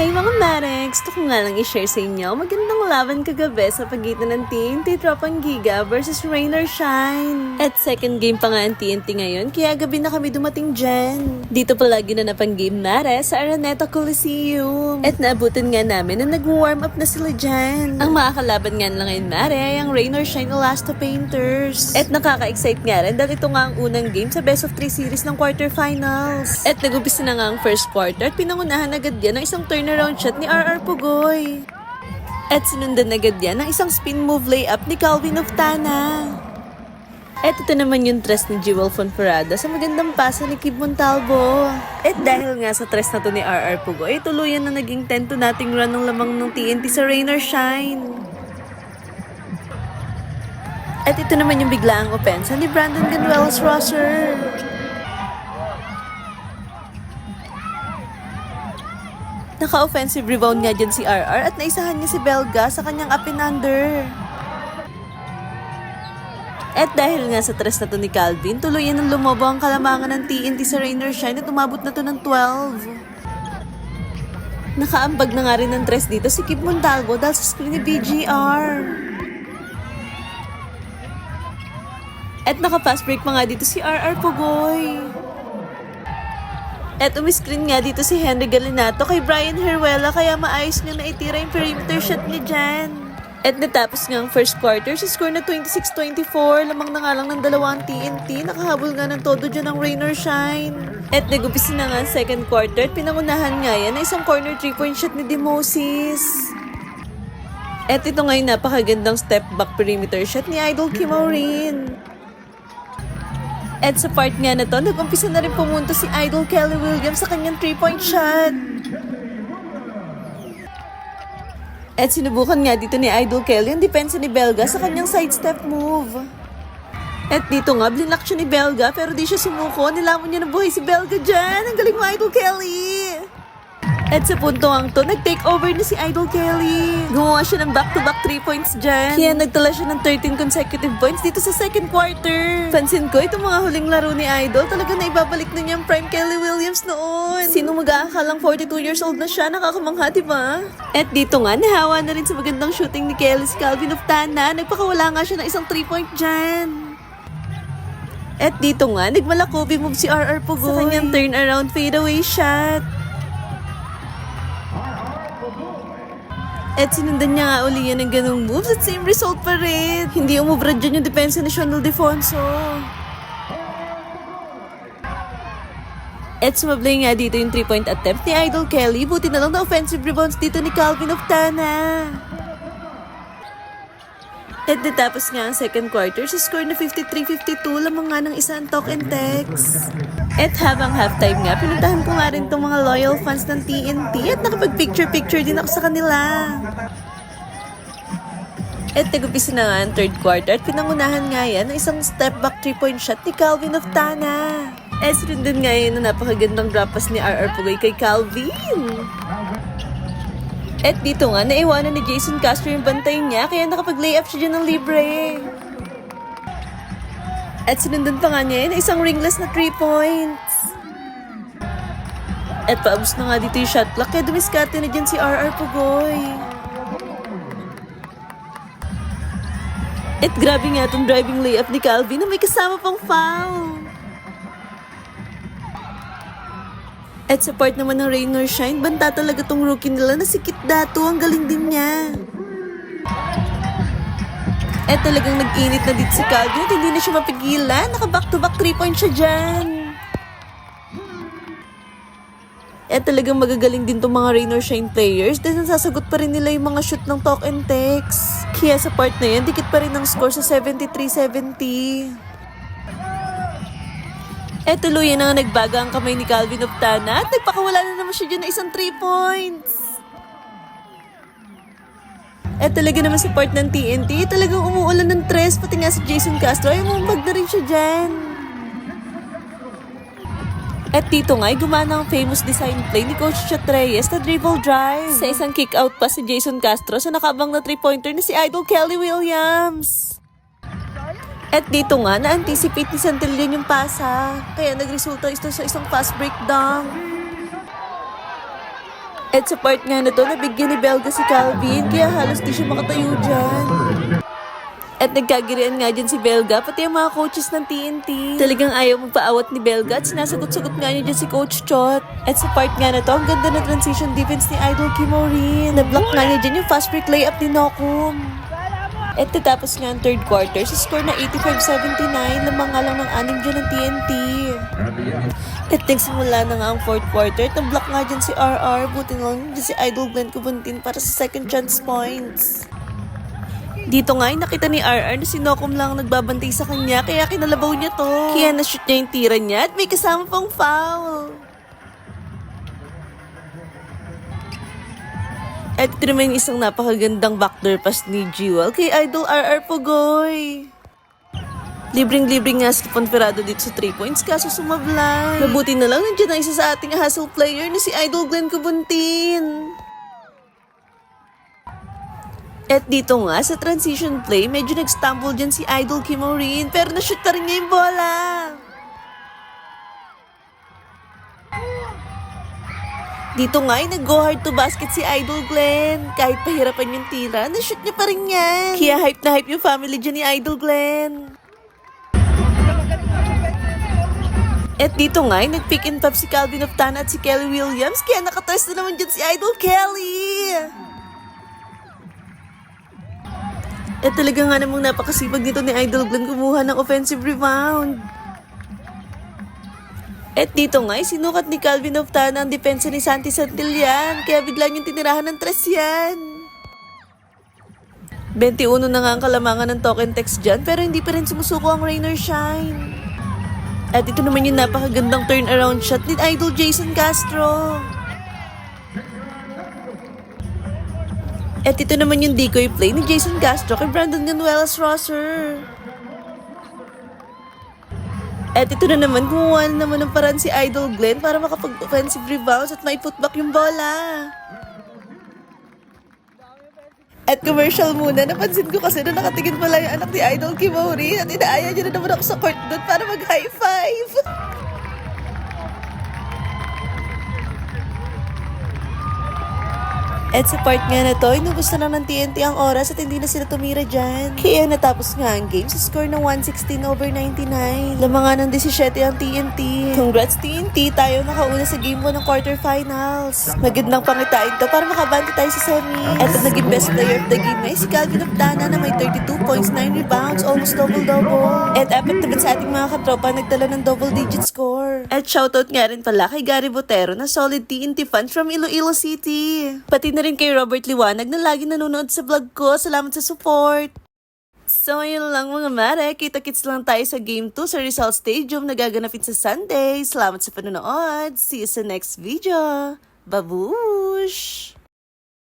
Hey mga Marex! Gusto ko nga lang i-share sa inyo magandang laban kagabi sa pagitan ng TNT Tropang Giga versus Rain or Shine. At second game pa nga ang TNT ngayon, kaya gabi na kami dumating dyan. Dito palagi na napang game Mare sa Araneta Coliseum. At naabutan nga namin na nag-warm up na sila dyan. Ang makakalaban nga lang ngayon Mare ay ang Rain or Shine Elasto Painters. At nakaka-excite nga rin dahil ito nga ang unang game sa best of 3 series ng quarterfinals. At nag-umpisa na nga ang first quarter at pinangunahan agad yan ng isang turnaround shot ni RR Pugoy. At sinundan agad yan ng isang spin move layup ni Calvin of Tana. At ito naman yung tres ni Jewel Fonferrada sa magandang pasa ni Kib Montalvo. At dahil nga sa tres na to ni RR Pugoy, tuluyan na naging 10 to nating run ng lamang ng TNT sa Rain or Shine. At ito naman yung biglaang opensa ni Brandon Ganuelos Rosser. Naka-offensive rebound nga dyan si RR at naisahan niya si Belga sa kanyang up and under. At dahil nga sa tres na to ni Calvin, tuluyan ng lumobo ang kalamangan ng TNT sa Rain or Shine at umabot na to ng 12. Nakaambag na nga rin ng tres dito si Kip Montalvo dahil sa screen ni BGR. At naka-fast break pa nga dito si RR Pugoy. At umiscreen nga dito si Henry Galinato kay Brian Heruela kaya maayos niya na itira yung perimeter shot niya dyan. At natapos nga ang first quarter, sa score na 26-24, lamang na nga lang ng dalawang TNT, nakahabol nga ng todo dyan ang rain or shine. At nag-umpisa na nga ang second quarter at pinangunahan nga yan na isang corner 3-point shot ni Demosis. At ito nga yung napakagandang step back perimeter shot ni Idol Kim Maureen. At sa part nga na to, nag-umpisa na rin pumunta si Idol Kelly Williams sa kanyang 3-point shot. At sinubukan nga dito ni Idol Kelly ang depensa ni Belga sa kanyang sidestep move. At dito nga, blinak siya ni Belga pero di siya sumuko. Nilamon niya ng buhay si Belga dyan. Ang galing mo, Idol Kelly! At sa punto ang to, nag-take over na si Idol Kelly. Gumawa siya ng back-to-back 3 points dyan. Kaya nagtala siya ng 13 consecutive points dito sa second quarter. Pansin ko, itong mga huling laro ni Idol, talaga na ibabalik na niya ang prime Kelly Williams noon. Sino mag-aakalang 42 years old na siya, nakakamangha, di ba? At dito nga, nahawa na rin sa magandang shooting ni Kelly si Calvin of Tana. Nagpakawala nga siya ng isang 3-point dyan. At dito nga, nagmalakobi move si RR Pugoy. Sa kanyang turnaround fadeaway shot. At sinundan niya uli yan ng ganong moves at same result pa rin. Hindi umubra dyan yung depensa ni Shonel Defonso. At sumablay nga dito yung 3-point attempt ni Idol Kelly. Buti na lang na offensive rebounds dito ni Calvin of Tana. At natapos nga ang second quarter sa score na 53-52 lamang nga ng isang talk and text. At habang halftime nga, pinuntahan ko nga rin tong mga loyal fans ng TNT at nakapag-picture-picture din ako sa kanila. At nag-umpisa na nga ang third quarter at pinangunahan nga yan ng isang step back 3-point shot ni Calvin of Tana. Eh, sinundan nga yun na napakagandang drop pass ni RR Pugoy kay Calvin. At dito nga, naiwanan ni Jason Castro yung bantay niya kaya nakapag-layup siya dyan ng libre. At sinundan pa nga niya yun, isang ringless na 3 points. At paabos na nga dito yung shot clock kaya dumiskarte na dyan si RR Pugoy. At grabe nga itong driving layup ni Calvin na may kasama pang foul. At sa part naman ng Rain or Shine, banta talaga tong rookie nila na si Kit Dato. Ang galing din niya. At talagang nag-init na dito si Calvin at hindi na siya mapigilan. Naka-back-to-back 3-point siya dyan. At talagang magagaling din tong mga Rain or Shine players dahil nasasagot pa rin nila yung mga shoot ng talk and text. Kaya sa part na yan, dikit pa rin ang score sa 73-70. Eh tuluyan na nagbaga ang kamay ni Calvin of Tana at nagpakawala na naman siya dyan na isang 3 points. Eh talaga naman sa part ng TNT, talagang umuulan ng tres, pati nga si Jason Castro, ay umambag na rin siya dyan. At dito nga, ay gumana ang famous design play ni Coach Chat Reyes na dribble drive. Sa isang kick-out pa si Jason Castro sa nakabang na 3-pointer ni si Idol Kelly Williams. At dito nga, na-anticipate ni Santillan yung pasa. Kaya nagresulta ito sa isang fast break dunk. At sa part nga na to, nabigyan ni Belga si Calvin, kaya halos di siya makatayo dyan. At nagkagirian nga dyan si Belga, pati ang mga coaches ng TNT. Talagang ayaw magpaawat ni Belga at sinasagot-sagot nga niya dyan si Coach Chot. At sa part nga na to, ang ganda na transition defense ni Idol Kimorin. Na-block nga niya dyan yung fast break layup ni Nokum. At tatapos nga ang third quarter, sa score na 85-79, lamang nga lang ng anim dyan ng TNT. At nagsimula na nga ang fourth quarter, na-block nga dyan si RR, buti na lang dyan si Idol Glenn Kubuntin para sa second chance points. Dito nga ay nakita ni RR na si Nokom lang ang nagbabantay sa kanya kaya kinalabaw niya to. Kaya na-shoot niya yung tira niya at may kasama pang foul. At ito naman isang napakagandang backdoor pass ni Jewel kay Idol RR Pugoy. Libreng-libreng nga si Ponferrado dito sa 3 points kaso sumablay. Mabuti na lang nandiyan ang isa sa ating hustle player na si Idol Glenn Kubuntin. At dito nga, sa transition play, medyo nag-stumble dyan si Idol Kimorin, pero na-shoot na rin niya yung bola. Dito nga, ay nag-go hard to basket si Idol Glenn. Kahit pahirapan yung tira, na-shoot niya pa rin yan. Kaya hype na hype yung family dyan ni Idol Glenn. At dito nga, ay nag-pick and pop si Calvin Oftana at si Kelly Williams, kaya nakatrest na naman dyan si Idol Kelly. At talaga nga namang napakasipag nito ni Idol Glenn kumuha ng offensive rebound. At dito nga, ay sinukat ni Calvin Oftana ang depensa ni Santi Santillan, kaya bigla niyang tinirahan ng tres yan. 21 na nga ang kalamangan ng token text dyan, pero hindi pa rin sumusuko ang rain or shine. At ito naman yung napakagandang turnaround shot ni Idol Jason Castro. At ito naman yung decoy play ni Jason Castro kay Brandon Ganuelas Rosser. At ito na naman, gumawa na naman ng paraan si Idol Glenn para makapag-offensive rebounds at may putback yung bola. At commercial muna, napansin ko kasi na nakatingin pala yung anak ni Idol Kimori at inaaya niya na naman ako sa court doon para mag-high five. At sa part nga na to, inubusta na ng TNT ang oras at hindi na sila tumira dyan. Kaya natapos nga ang game sa score ng 116 over 99. Lamang nga ng 17 ang TNT. Congrats TNT, tayo nakauna sa game 1 ng quarterfinals. Magandang pangitain to para makabanti tayo sa semi. At ang naging best player of the game ay si Calvin Oftana na may 32 points, 9 rebounds, almost double-double. At apat naman sa ating mga katropa nagtala ng double-digit score. At shoutout nga rin pala kay Gary Botero na solid TNT fan from Iloilo City. Pati na rin kay Robert Liwanag na lagi nanonood sa vlog ko. Salamat sa support! So, ayun lang mga mare. Kita-kits lang tayo sa Game 2 sa Rizal Stadium na gaganapin sa Sunday. Salamat sa panonood. See you sa next video. Babush!